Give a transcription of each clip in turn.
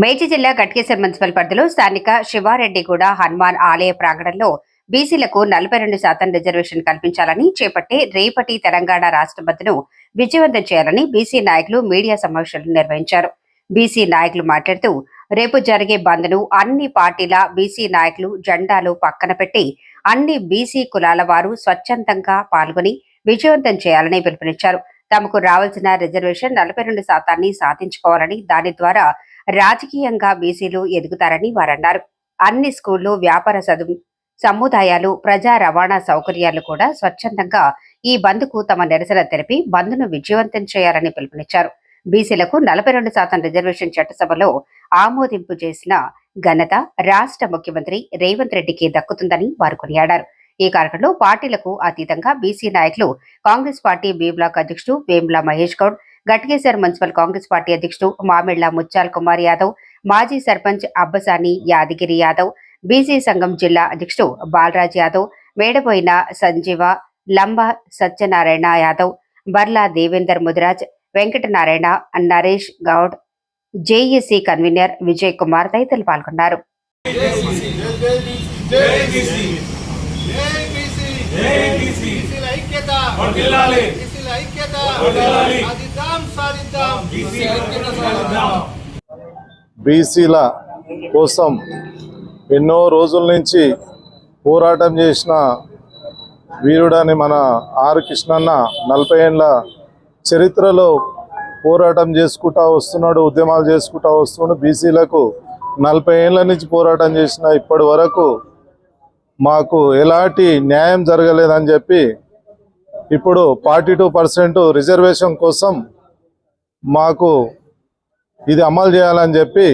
మేడ్చి జిల్లా గట్కేశ్వర్ మున్సిపల్ పరిధిలో స్థానిక శివారెడ్డిగూడ హనుమాన్ ఆలయ ప్రాంగణంలో బీసీలకు నలభై రెండు శాతం రిజర్వేషన్ కల్పించాలని చేపట్టే రేపటి తెలంగాణ రాష్ట్ర బంద్ను విజయవంతం చేయాలని బీసీ నాయకులు మీడియా సమావేశాలు నిర్వహించారు. బీసీ నాయకులు మాట్లాడుతూ రేపు జరిగే బంద్ను అన్ని పార్టీల బీసీ నాయకులు జెండాలు పక్కన పెట్టి అన్ని బీసీ కులాల వారు స్వచ్ఛందంగా పాల్గొని విజయవంతం చేయాలని పిలుపునిచ్చారు. తమకు రావాల్సిన రిజర్వేషన్ నలభై రెండు శాతాన్ని సాధించుకోవాలని దాని ద్వారా రాజకీయంగా బీసీలు ఎదుగుతారని వారన్నారు. అన్ని స్కూళ్ళు వ్యాపార చదువు సముదాయాలు ప్రజా రవాణా సౌకర్యాలు కూడా స్వచ్ఛందంగా ఈ బంద్కు తమ నిరసన తెలిపి బంద్ను విజయవంతం చేయాలని పిలుపునిచ్చారు. బీసీలకు నలభై రెండు శాతం రిజర్వేషన్ చట్టసభలో ఆమోదింపు చేసిన ఘనత రాష్ట్ర ముఖ్యమంత్రి రేవంత్ రెడ్డికి దక్కుతుందని వారు కొనియాడారు. ఈ కార్యక్రమంలో పార్టీలకు అతీతంగా బీసీ నాయకులు కాంగ్రెస్ పార్టీ బి బ్లాక్ అధ్యక్షుడు వేముల మహేష్ గౌడ్ గట్కేసర్ మున్సిపల్ కాంగ్రెస్ పార్టీ అధ్యక్షుడు మామిళ్ళ ముత్యాల్ కుమార్ యాదవ్ మాజీ సర్పంచ్ అబ్బసాని యాదగిరి యాదవ్ బీసీ సంఘం జిల్లా అధ్యక్షుడు బాలరాజ్ యాదవ్ మేడపోయిన సంజీవ లంబ సత్యనారాయణ యాదవ్ బర్లా దేవేందర్ ముదిరాజ్ వెంకటనారాయణ నరేష్ గౌడ్ జేఏసీ కన్వీనర్ విజయ్ కుమార్ తదితరులు పాల్గొన్నారు. ఐక్యత ఐక్యత. బీసీల కోసం ఎన్నో రోజుల నుంచి పోరాటం చేసిన వీరుడని మన ఆర్ కృష్ణన్న నలభై ఏళ్ళ చరిత్రలో పోరాటం చేసుకుంటా వస్తున్నాడు ఉద్యమాలు చేసుకుంటా వస్తున్నాడు. బీసీలకు నలభై ఏళ్ళ నుంచి పోరాటం చేసిన ఇప్పటి వరకు మాకు ఎలాంటి న్యాయం జరగలేదని చెప్పి ఇప్పుడు ఫార్టీ టూ పర్సెంట్ రిజర్వేషన్ కోసం మాకు ఇది అమలు చేయాలని చెప్పి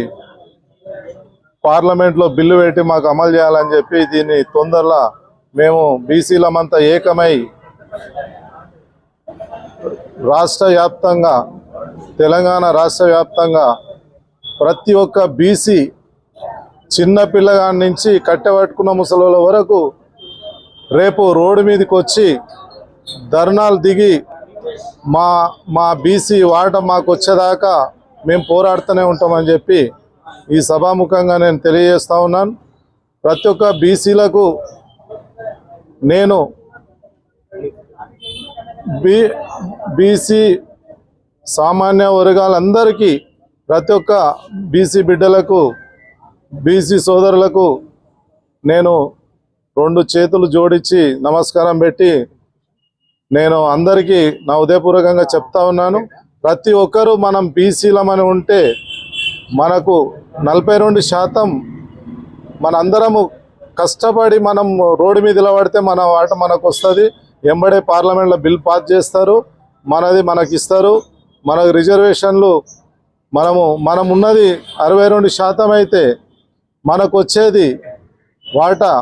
పార్లమెంట్లో బిల్లు పెట్టి మాకు అమలు చేయాలని చెప్పి దీన్ని తొందరలో మేము బీసీలమంతా ఏకమై రాష్ట్ర వ్యాప్తంగా తెలంగాణ రాష్ట్ర వ్యాప్తంగా ప్రతి ఒక్క బీసీ చిన్న పిల్లగాడి నుంచి కట్టెపట్టుకున్న ముసలోళ్ళ వరకు రేపు రోడ్డు మీదకి వచ్చి ధర్నాలు దిగి మా మా బీసీ వాట మాకు వచ్చేదాకా మేము పోరాడుతూనే ఉంటామని చెప్పి ఈ సభాముఖంగా నేను తెలియజేస్తా ఉన్నాను. ప్రతి ఒక్క బీసీలకు నేను బీ బీసీ సామాన్య వర్గాలందరికీ ప్రతి ఒక్క బీసీ బిడ్డలకు బీసీ సోదరులకు నేను రెండు చేతులు జోడించి నమస్కారం పెట్టి నేను అందరికీ నా ఉదయపూర్వకంగా చెప్తా ఉన్నాను. ప్రతి ఒక్కరూ మనం బీసీలమని ఉంటే మనకు నలభై రెండు శాతం మనందరము కష్టపడి మనం రోడ్డు మీద నిలబడితే మన వాట మనకు వస్తుంది. ఎంబడే పార్లమెంట్లో బిల్ పాస్ చేస్తారు. మనది మనకి ఇస్తారు. మనకు రిజర్వేషన్లు మనము మనం ఉన్నది అరవై రెండు శాతం అయితే మనకు వచ్చేది వాటా.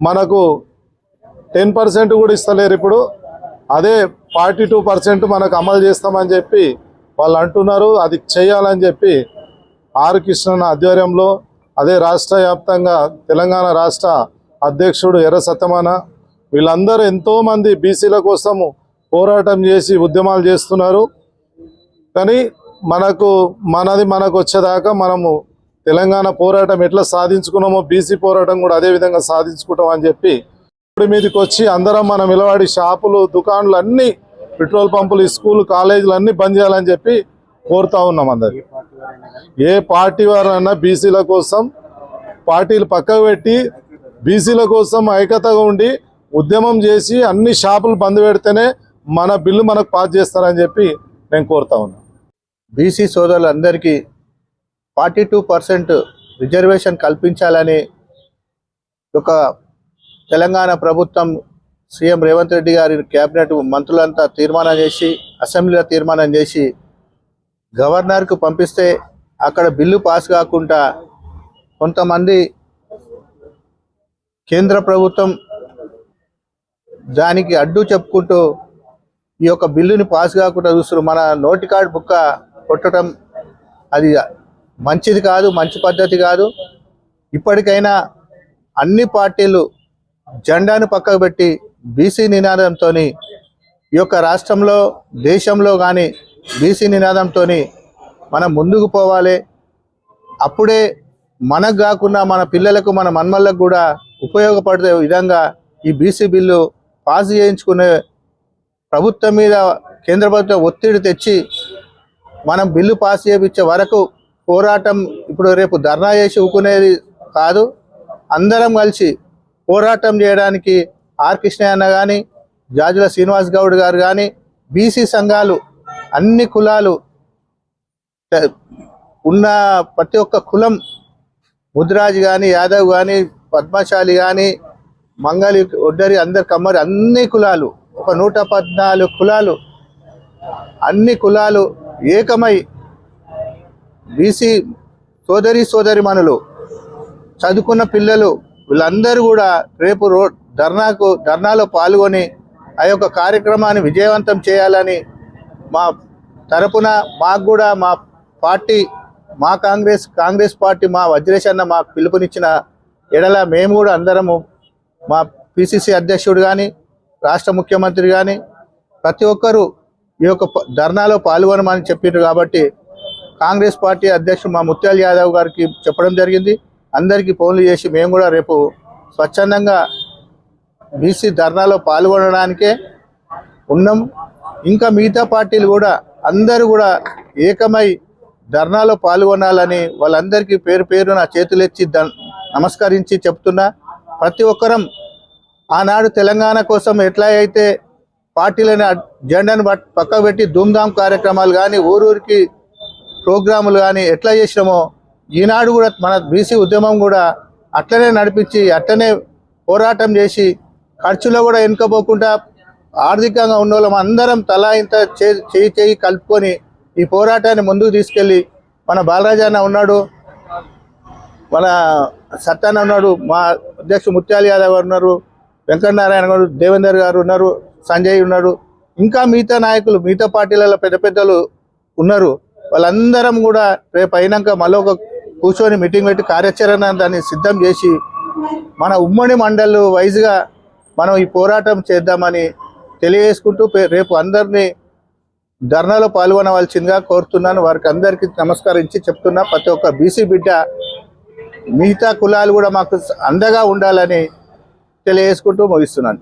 మనకు టెన్ పర్సెంట్ కూడా ఇస్తలేరు ఇప్పుడు. అదే ఫార్టీ టూ పర్సెంట్ మనకు అమలు చేస్తామని చెప్పి వాళ్ళు అంటున్నారు. అది చేయాలని చెప్పి ఆర్ కృష్ణన్ ఆధ్వర్యంలో అదే రాష్ట్ర వ్యాప్తంగా తెలంగాణ రాష్ట్ర అధ్యక్షుడు ఎర్ర సత్యమాన వీళ్ళందరూ ఎంతోమంది బీసీల కోసము పోరాటం చేసి ఉద్యమాలు చేస్తున్నారు. కానీ మనకు మనది మనకు వచ్చేదాకా మనము తెలంగాణ పోరాటం ఎట్లా సాధించుకున్నామో బీసీ పోరాటం కూడా అదే విధంగా సాధించుకుంటాం అని చెప్పి రోడ్డు మీదకి వచ్చి అందరం మనం నిలబడి షాపులు దుకాణాలు అన్ని పెట్రోల్ పంపులు స్కూల్ కాలేజీలు అన్ని బంద్ చేయాలని చెప్పి కోరుతా ఉన్నాం అందరికి ఏ పార్టీ వారైనా బీసీల కోసం పార్టీలు పక్కకు పెట్టి బీసీల కోసం ఐక్యతగా ఉండి ఉద్యమం చేసి అన్ని షాపులు బంద్ పెడితేనే మన బిల్లు మనకు పాస్ చేస్తారని చెప్పి నేను కోరుతా ఉన్నాను. బీసీ సోదరులందరికీ ఫార్టీ టూ పర్సెంట్ రిజర్వేషన్ కల్పించాలని ఒక తెలంగాణ ప్రభుత్వం సీఎం రేవంత్ రెడ్డి గారి కేబినెట్ మంత్రులంతా తీర్మానం చేసి అసెంబ్లీలో తీర్మానం చేసి గవర్నర్కు పంపిస్తే అక్కడ బిల్లు పాస్ కాకుండా కొంతమంది కేంద్ర ప్రభుత్వం దానికి అడ్డు చెప్పుకుంటూ ఈ యొక్క బిల్లుని పాస్ కాకుండా చూస్తున్నారు. మన నోటి కార్డు బుక్క కొట్టడం అది మంచిది కాదు మంచి పద్ధతి కాదు. ఇప్పటికైనా అన్ని పార్టీలు జెండాను పక్కకు పెట్టి బీసీ నినాదంతో ఈ యొక్క రాష్ట్రంలో దేశంలో కానీ బీసీ నినాదంతో మనం ముందుకు పోవాలి. అప్పుడే మనకు కాకుండా మన పిల్లలకు మన మన్మళ్ళకు కూడా ఉపయోగపడే విధంగా ఈ బీసీ బిల్లు పాస్ చేయించుకునే ప్రభుత్వం మీద కేంద్ర ప్రభుత్వం ఒత్తిడి తెచ్చి మనం బిల్లు పాస్ చేయించే వరకు పోరాటం ఇప్పుడు రేపు ధర్నా చేసి ఊకునేది కాదు. అందరం కలిసి పోరాటం చేయడానికి ఆర్ కృష్ణయ్య అన్న కానీ జాజుల శ్రీనివాస్ గౌడ్ గారు కానీ బీసీ సంఘాలు అన్ని కులాలు ఉన్న ప్రతి ఒక్క కులం ముద్రాజు కానీ యాదవ్ కానీ పద్మశాలి కానీ మంగళి ఒడ్డరి అందరి కమ్మరి అన్ని కులాలు ఒక నూట పద్నాలుగు కులాలు అన్ని కులాలు ఏకమై బీసీ సోదరి సోదరిమణులు చదువుకున్న పిల్లలు వీళ్ళందరూ కూడా రేపు రో ధర్నాకు ధర్నాలో పాల్గొని ఆ యొక్క కార్యక్రమాన్ని విజయవంతం చేయాలని మా తరపున మాకు కూడా మా పార్టీ మా కాంగ్రెస్ కాంగ్రెస్ పార్టీ మా వజ్రేష్ అన్న మాకు పిలుపునిచ్చిన ఎడల మేము కూడా అందరము మా పిసిసి అధ్యక్షుడు కానీ రాష్ట్ర ముఖ్యమంత్రి కానీ ప్రతి ఒక్కరూ ఈ యొక్క ధర్నాలో పాల్గొనమని చెప్పిండ్రు కాబట్టి కాంగ్రెస్ పార్టీ అధ్యక్షుడు మా ముత్యాల యాదవ్ గారికి చెప్పడం జరిగింది. అందరికీ ఫోన్లు చేసి మేము కూడా రేపు స్వచ్ఛందంగా బీసీ ధర్నాలో పాల్గొనడానికే ఉన్నాం. ఇంకా మిగతా పార్టీలు కూడా అందరూ కూడా ఏకమై ధర్నాలో పాల్గొనాలని వాళ్ళందరికీ పేరు పేరు నా చేతులెచ్చి ద- నమస్కరించి చెప్తున్నా. ప్రతి ఒక్కరం ఆనాడు తెలంగాణ కోసం ఎట్లా అయితే పార్టీలని జెండాను పట్- పెట్టి ధూమ్ధామ్ కార్యక్రమాలు కానీ ఊరూరికి ప్రోగ్రాములు కానీ ఎట్లా చేసినామో ఈనాడు కూడా మన బీసీ ఉద్యమం కూడా అట్లనే నడిపించి అట్లనే పోరాటం చేసి ఖర్చులో కూడా వెనుకపోకుండా ఆర్థికంగా ఉన్న వాళ్ళం అందరం తలా ఇంత చేయి చేయి కలుపుకొని ఈ పోరాటాన్ని ముందుకు తీసుకెళ్ళి మన బాలరాజన్న ఉన్నాడు మన సత్యాన్న ఉన్నాడు మా అధ్యక్షుడు ముత్యాల యాదవ్ గారు ఉన్నారు వెంకటనారాయణ గారు దేవేందర్ గారు ఉన్నారు సంజయ్ ఉన్నాడు ఇంకా మిగతా నాయకులు మిగతా పార్టీలలో పెద్ద పెద్దలు ఉన్నారు. వాళ్ళందరం కూడా రేపు అయినాక మళ్ళీ ఒక కూర్చొని మీటింగ్ పెట్టి కార్యాచరణ దాన్ని సిద్ధం చేసి మన ఉమ్మడి మండల్ వైజ్గా మనం ఈ పోరాటం చేద్దామని తెలియజేసుకుంటూ రేపు అందరినీ ధర్నాలో పాల్గొనవలసిందిగా కోరుతున్నాను. వారికి అందరికీ నమస్కరించి చెప్తున్నా ప్రతి ఒక్క బీసీ బిడ్డ మిగతా కులాలు కూడా మాకు అండగా ఉండాలని తెలియజేసుకుంటూ ముగిస్తున్నాను.